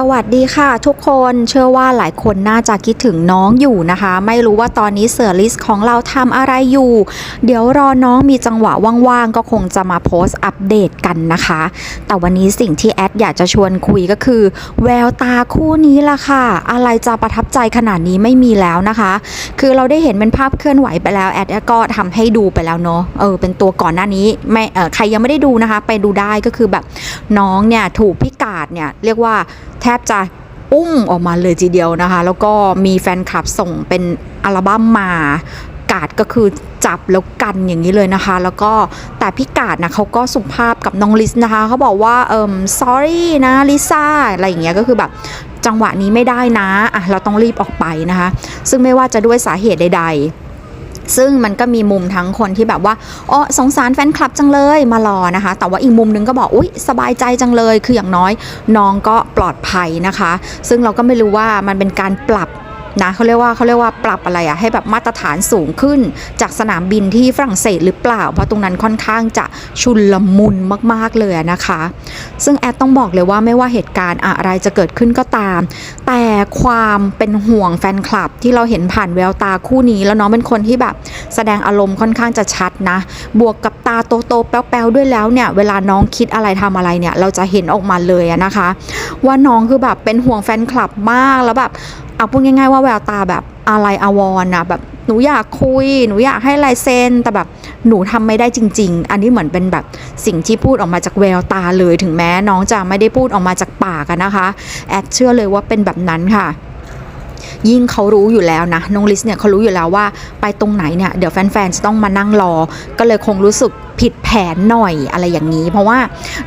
สวัสดีค่ะทุกคนเชื่อว่าหลายคนน่าจะคิดถึงน้องอยู่นะคะ ไม่รู้ว่าตอนนี้เสือลิสของเราทำอะไรอยู่ เดี๋ยวรอน้องมีจังหวะว่างๆ ก็คงจะมาโพสต์อัปเดตกันนะคะ แต่วันนี้สิ่งที่แอดอยากจะชวนคุยก็คือ แววตาคู่นี้ล่ะค่ะ อะไรจะประทับใจขนาดนี้ไม่มีแล้วนะคะ คือเราได้เห็นเป็นภาพเคลื่อนไหวไปแล้วแอดก็ทำให้ดูไปแล้วเนาะเออเป็นตัวก่อนหน้านี้ไม่เออใครยังไม่ได้ดูนะคะ ไปดูได้ก็คือแบบน้องเนี่ยถูกพิกาดเนี่ยเรียกว่า ทบจะอุ้มออกมาเลยทีเดียวนะคะ แล้วก็มีแฟนคลับส่งเป็นอัลบั้มมา กาดก็คือจับแล้วกันอย่างนี้เลยนะคะ แล้วก็แต่พี่กาดนะเขาก็สุภาพกับน้องลิสนะคะเขาบอกว่าเอิม sorry นะลิซ่าอะไรอย่างเงี้ยก็คือแบบจังหวะนี้ไม่ได้นะอะเราต้องรีบออกไปนะคะ ซึ่งไม่ว่าจะด้วยสาเหตุใด ๆ ซึ่งมันก็มีมุมทั้งคนที่แบบว่าอ๋อสงสารแฟนคลับจังเลยมารอนะคะ แต่ว่าอีกมุมนึงก็บอกอุ๊ย สบายใจจังเลย คืออย่างน้อยน้องก็ปลอดภัยนะคะ ซึ่งเราก็ไม่รู้ว่ามันเป็นการปรับนะเขาเรียกว่าเขาเรียกว่าปรับอะไรอะให้แบบมาตรฐานสูงขึ้น จากสนามบินที่ฝรั่งเศสหรือเปล่า เพราะตรงนั้นค่อนข้างจะชุลมุนมาก ๆ เลยนะคะ ซึ่งแอดต้องบอกเลยว่าไม่ว่าเหตุการณ์อะไรจะเกิดขึ้นก็ตาม แต่ความเป็นห่วงแฟนคลับที่เราเห็นผ่านแววตาคู่นี้ แล้วน้องเป็นคนที่แบบแสดงอารมณ์ค่อนข้างจะชัดนะ บวกกับตาโตๆแป๊วๆด้วยแล้วเนี่ยเวลาน้องคิดอะไรทำอะไรเนี่ยเราจะเห็นออกมาเลยนะคะ ว่าน้องคือแบบเป็นห่วงแฟนคลับมากแล้วแบบเอาพูดง่ายๆว่าแววตาแบบอะไรอวรณ์นะแบบ หนูอยากคุย หนูอยากให้ลายเซ็นแต่แบบหนูทำไม่ได้จริง ๆ อันนี้เหมือนเป็นแบบสิ่งที่พูดออกมาจากแววตาเลยถึงแม้น้องจะไม่ได้พูดออกมาจากปากนะคะ แอดเชื่อเลยว่าเป็นแบบนั้นค่ะยิ่งเขารู้อยู่แล้วนะน้องลิสเนี่ยเขารู้อยู่แล้วว่าไปตรงไหนเนี่ยเดี๋ยวแฟนๆจะต้องมานั่งรอ ก็เลยคงรู้สึก ผิดแผนหน่อยอะไรอย่างนี้ เพราะว่า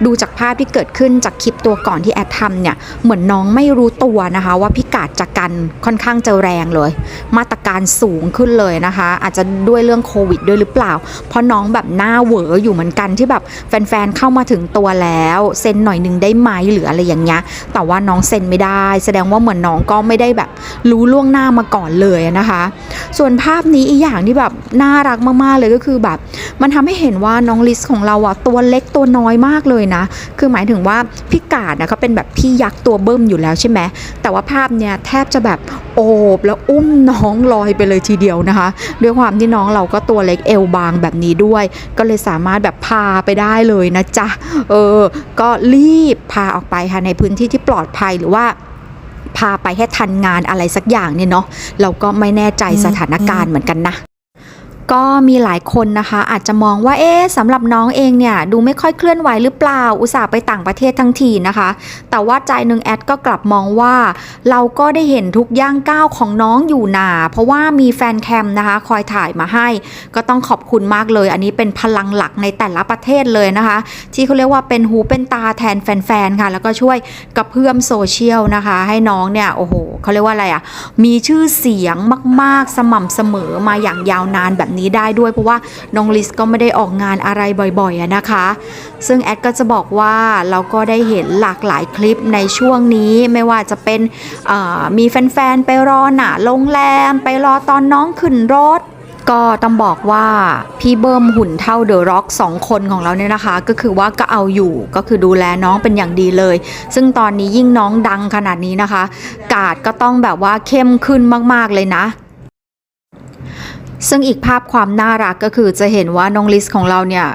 ดูจากภาพที่เกิดขึ้นจากคลิปตัวก่อนที่แอดทำเนี่ยเหมือนน้องไม่รู้ตัวนะคะ ว่าพิกัดจากกันค่อนข้างจะแรงเลย มาตรการสูงขึ้นเลยนะคะ อาจจะด้วยเรื่องโควิดด้วยหรือเปล่า เพราะน้องแบบหน้าเหวออยู่เหมือนกันที่แบบแฟนๆเข้ามาถึงตัวแล้วเซ็นหน่อยหนึงได้ไหมหรืออะไรอย่างเงี้ยแต่ว่าน้องเซ็นไม่ได้ แสดงว่าเหมือนน้องก็ไม่ได้แบบรู้ล่วงหน้ามาก่อนเลยนะคะ ส่วนภาพนี้อีกอย่างที่แบบน่ารักมากๆเลยก็คือแบบ มันทำให้เห็นว่าน้องลิสของเราอะตัวเล็กตัวน้อยมากเลยนะ คือหมายถึงว่าพี่กาดนะเขาเป็นแบบพี่ยักษ์ตัวเบิ้มอยู่แล้วใช่ไหมแต่ว่าภาพเนี่ยแทบจะแบบโอบแล้วอุ้มน้องลอยไปเลยทีเดียวนะคะ ด้วยความที่น้องเราก็ตัวเล็กเอวบางแบบนี้ด้วย ก็เลยสามารถแบบพาไปได้เลยนะจ๊ะเออ ก็รีบพาออกไปค่ะในพื้นที่ที่ปลอดภัยหรือว่าพาไปให้ทันงานอะไรสักอย่างเนี่ยเนาะเราก็ไม่แน่ใจสถานการณ์เหมือนกันนะ ก็มีหลายคนนะคะ อาจจะมองว่าเอ๊ะสำหรับน้องเองเนี่ยดูไม่ค่อยเคลื่อนไหวหรือเปล่า อุตส่าห์ไปต่างประเทศทั้งทีนะคะ แต่ว่าใจหนึ่งแอดก็กลับมองว่า เราก็ได้เห็นทุกย่างก้าวของน้องอยู่หนาเพราะว่ามีแฟนแคมนะคะ คอยถ่ายมาให้ ก็ต้องขอบคุณมากเลย อันนี้เป็นพลังหลักในแต่ละประเทศเลยนะคะ ที่เขาเรียกว่าเป็นหูเป็นตาแทนแฟนๆค่ะ แล้วก็ช่วยกระเพื่อมโซเชียลนะคะ ให้น้องเนี่ยโอ้โหเขาเรียกว่าอะไรอะมีชื่อเสียงมากๆสม่ำเสมอมาอย่างยาวนานแบบนี้ได้ด้วยเพราะว่าน้องลิสก็ไม่ได้ออกงานอะไรบ่อยๆนะคะ ซึ่งแอดก็จะบอกว่าเราก็ได้เห็นหลากหลายคลิปในช่วงนี้ไม่ว่าจะเป็นมีแฟนๆ ไปรอหนาโรงแรม ไปรอตอนน้องขึ้นรถก็ต้องบอกว่าพี่เบิ้มหุ่นเท่าเดอะร็อกสองคนของเราเนี่ยนะคะ ก็คือว่าก็เอาอยู่ก็คือดูแลน้องเป็นอย่างดีเลย ซึ่งตอนนี้ยิ่งน้องดังขนาดนี้นะคะ กาดก็ต้องแบบว่าเข้มขึ้นมากๆเลยนะ ซึ่งอีกภาพความน่ารักก็คือจะเห็นว่าน้องลิสของเราเนี่ย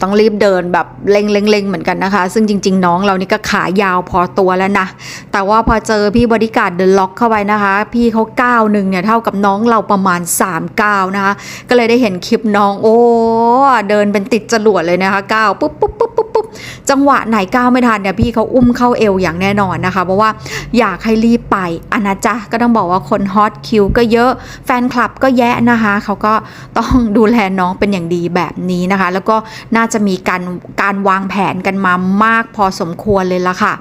ต้องรีบเดินแบบเล็งๆๆเล่งเหมือนกันนะคะ ซึ่งจริง ๆ น้องเรานี่ก็ขายาวพอตัวแล้วนะ แต่ว่าพอเจอพี่บริการเดินล็อกเข้าไปนะคะ พี่เขาก้าวหนึ่งเนี่ยเท่ากับน้องเราประมาณ3ก้าวนะคะ ก็เลยได้เห็นคลิปน้องโอ้เดินเป็นติดจรวดเลยนะคะก้าวปุ๊บปุ๊บปุ๊บปุ๊บปุ๊บจังหวะไหนก้าวไม่ทันเนี่ยพี่เขาอุ้มเข้าเอวอย่างแน่นอนนะคะ เพราะว่าอยากให้รีบไปอนนะจ๊ะก็ต้องบอกว่าคนฮอตคิวก็เยอะแฟนคลับก็แยะนะคะเขาก็ต้องดูแลน้องเป็นอย่างดีแบบนี้นะคะ แล้วก็น่าจะมีการการวางแผนกันมามากพอสมควรเลยละค่ะ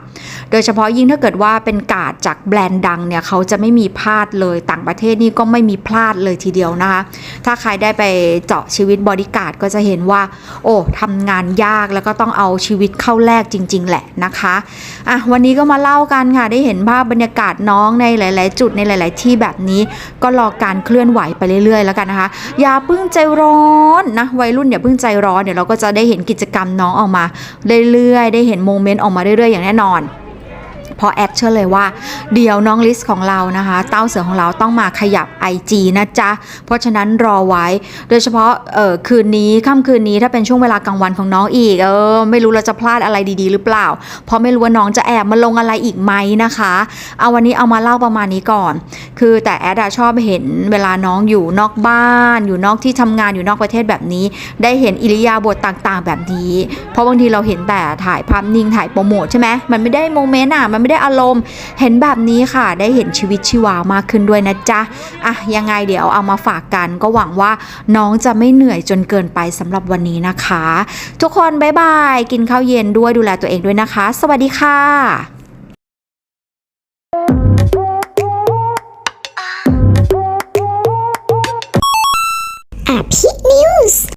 โดยเฉพาะยิ่งถ้าเกิดว่าเป็นกาดจากแบรนด์ดังเนี่ยเขาจะไม่มีพลาดเลยต่างประเทศนี่ก็ไม่มีพลาดเลยทีเดียวนะคะ ถ้าใครได้ไปเจาะชีวิตบอดี้การ์ดก็จะเห็นว่า โอ้ทำงานยากแล้วก็ต้องเอาชีวิตเข้าแลกจริง ๆ แหละนะคะอะวันนี้ก็มาเล่ากันค่ะได้เห็นภาพบรรยากาศน้องในหลาย ๆ จุดในหลาย ๆ ที่แบบนี้ ก็รอการเคลื่อนไหวไปเรื่อย ๆแล้วกันนะคะ อย่าเพิ่งใจร้อนนะวัยรุ่นอย่าเพิ่งใจร้อนเดี๋ยวเราก็จะได้เห็นกิจกรรมน้องออกมาเรื่อยๆได้เห็นโมเมนต์ออกมาเรื่อยๆอย่างแน่นอน เพราะแอดเชื่อเลยว่า เดี๋ยวน้องลิสของเรานะคะ เต้าเสือของเราต้องมาขยับ IG นะจ๊ะ เพราะฉะนั้นรอไว้ โดยเฉพาะเออคืนนี้ค่ำคืนนี้ถ้าเป็นช่วงเวลากลางวันของน้องอีกเออไม่รู้เราจะพลาดอะไรดีๆ หรือเปล่า เพราะไม่รู้ว่าน้องจะแอบมาลงอะไรอีกไหมนะคะ เอาวันนี้เอามาเล่าประมาณนี้ก่อน คือแต่แอดชอบเห็นเวลาน้องอยู่นอกบ้าน อยู่นอกที่ทำงานอยู่นอกประเทศแบบนี้ ได้เห็นอิริยาบถต่างๆ แบบนี้ เพราะบางทีเราเห็นแต่ถ่ายภาพนิ่งถ่ายโปรโมทใช่ไหมมันไม่ได้โมเมนต์อะมันไม่ได้อารมณ์ เห็นแบบนี้ค่ะ ได้เห็นชีวิตชีวามากขึ้นด้วยนะจ๊ะอะยังไงเดี๋ยวเอามาฝากกันก็หวังว่าน้องจะไม่เหนื่อยจนเกินไปสำหรับวันนี้นะคะ ทุกคนบ๊ายบายกินข้าวเย็นด้วยดูแลตัวเองด้วยนะคะ สวัสดีค่ะอภินิวส์